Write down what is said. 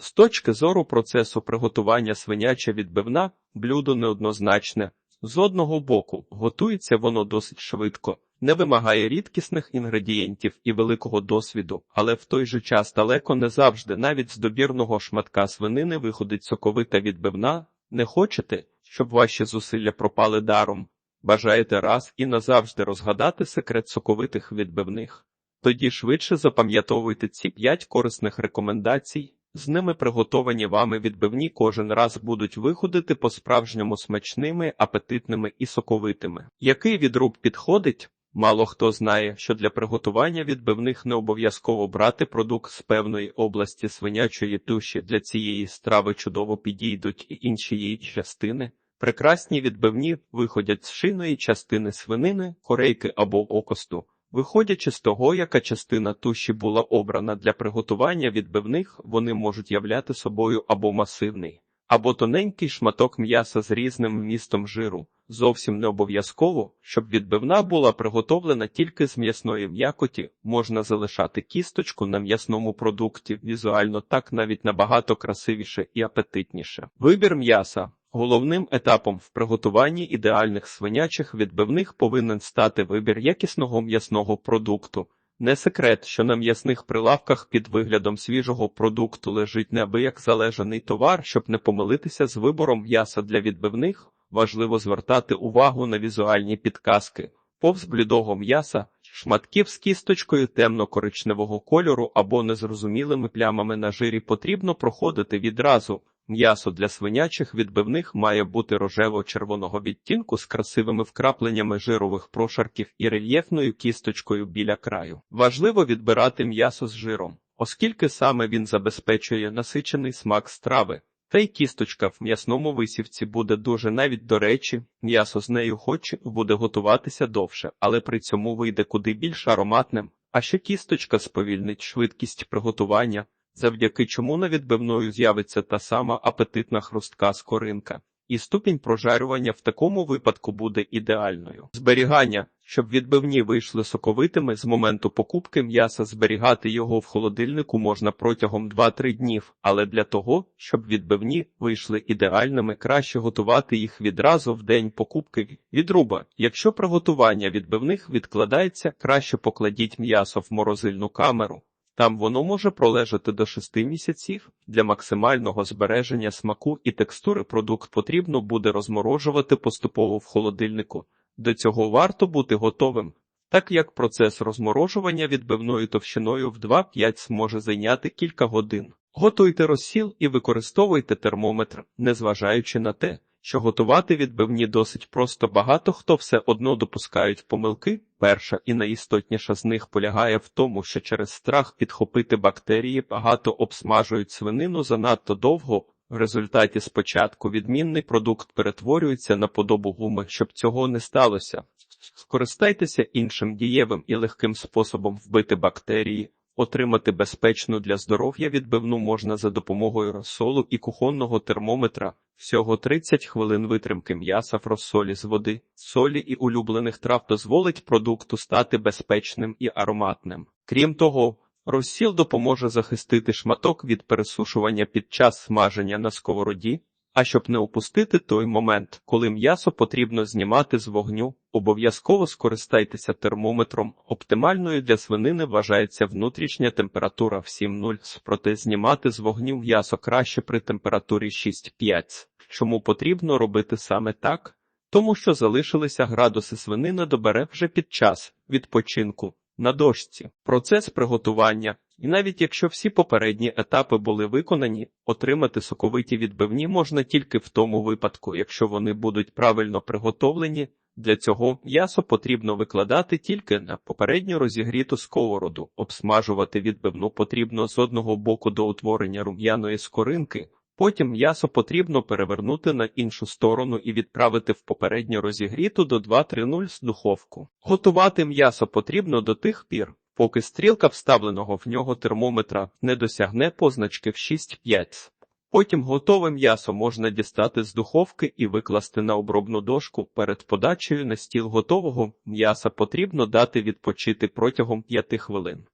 З точки зору процесу приготування свиняча відбивна, блюдо неоднозначне. З одного боку, готується воно досить швидко, не вимагає рідкісних інгредієнтів і великого досвіду, але в той же час далеко не завжди навіть з добірного шматка свинини виходить соковита відбивна. Не хочете, щоб ваші зусилля пропали даром? Бажаєте раз і назавжди розгадати секрет соковитих відбивних? Тоді швидше запам'ятовуйте ці п'ять корисних рекомендацій. З ними приготовані вами відбивні кожен раз будуть виходити по-справжньому смачними, апетитними і соковитими. Який відруб підходить? Мало хто знає, що для приготування відбивних не обов'язково брати продукт з певної області свинячої туші. Для цієї страви чудово підійдуть і інші її частини. Прекрасні відбивні виходять з шийної частини свинини, корейки або окосту. Виходячи з того, яка частина туші була обрана для приготування відбивних, вони можуть являти собою або масивний, або тоненький шматок м'яса з різним вмістом жиру. Зовсім не обов'язково, щоб відбивна була приготовлена тільки з м'ясної м'якоті, можна залишати кісточку на м'ясному продукті, візуально так навіть набагато красивіше і апетитніше. Вибір м'яса. Головним етапом в приготуванні ідеальних свинячих відбивних повинен стати вибір якісного м'ясного продукту. Не секрет, що на м'ясних прилавках під виглядом свіжого продукту лежить неабияк залежаний товар, щоб не помилитися з вибором м'яса для відбивних, важливо звертати увагу на візуальні підказки. Повз блідого м'яса, шматків з кісточкою темно-коричневого кольору або незрозумілими плямами на жирі потрібно проходити відразу. М'ясо для свинячих відбивних має бути рожево-червоного відтінку з красивими вкрапленнями жирових прошарків і рельєфною кісточкою біля краю. Важливо відбирати м'ясо з жиром, оскільки саме він забезпечує насичений смак страви. Та й кісточка в м'ясному висівці буде дуже навіть до речі, м'ясо з нею хоч буде готуватися довше, але при цьому вийде куди більш ароматним. А ще кісточка сповільнить швидкість приготування, завдяки чому на відбивною з'явиться та сама апетитна хрустка скоринка. І ступінь прожарювання в такому випадку буде ідеальною. Зберігання, щоб відбивні вийшли соковитими з моменту покупки м'яса, зберігати його в холодильнику можна протягом 2-3 днів, але для того, щоб відбивні вийшли ідеальними, краще готувати їх відразу в день покупки відруба. Якщо приготування відбивних відкладається, краще покладіть м'ясо в морозильну камеру. Там воно може пролежати до 6 місяців. Для максимального збереження смаку і текстури продукт потрібно буде розморожувати поступово в холодильнику. До цього варто бути готовим, так як процес розморожування відбивною товщиною в 2-5 зможе зайняти кілька годин. Готуйте розсіл і використовуйте термометр, незважаючи на те, що готувати відбивні досить просто багато хто все одно допускають помилки. Перша і найістотніша з них полягає в тому, що через страх підхопити бактерії багато обсмажують свинину занадто довго. В результаті спочатку відмінний продукт перетворюється на подобу гуми, щоб цього не сталося. Скористайтеся іншим дієвим і легким способом вбити бактерії. Отримати безпечну для здоров'я відбивну можна за допомогою розсолу і кухонного термометра. Всього 30 хвилин витримки м'яса в розсолі з води, солі і улюблених трав дозволить продукту стати безпечним і ароматним. Крім того, розсіл допоможе захистити шматок від пересушування під час смаження на сковороді. А щоб не упустити той момент, коли м'ясо потрібно знімати з вогню, обов'язково скористайтеся термометром. Оптимальною для свинини вважається внутрішня температура в 7,0, проте знімати з вогню м'ясо краще при температурі 6,5. Чому потрібно робити саме так? Тому що залишилися градуси свинина добере вже під час відпочинку на дошці. Процес приготування. І навіть якщо всі попередні етапи були виконані, отримати соковиті відбивні можна тільки в тому випадку, якщо вони будуть правильно приготовлені. Для цього м'ясо потрібно викладати тільки на попередньо розігріту сковороду, обсмажувати відбивну потрібно з одного боку до утворення рум'яної скоринки, потім м'ясо потрібно перевернути на іншу сторону і відправити в попередньо розігріту до 2-3-0 з духовку. Готувати м'ясо потрібно до тих пір, поки стрілка вставленого в нього термометра не досягне позначки в 6-5. Потім готове м'ясо можна дістати з духовки і викласти на обробну дошку. Перед подачею на стіл готового м'яса потрібно дати відпочити протягом 5 хвилин.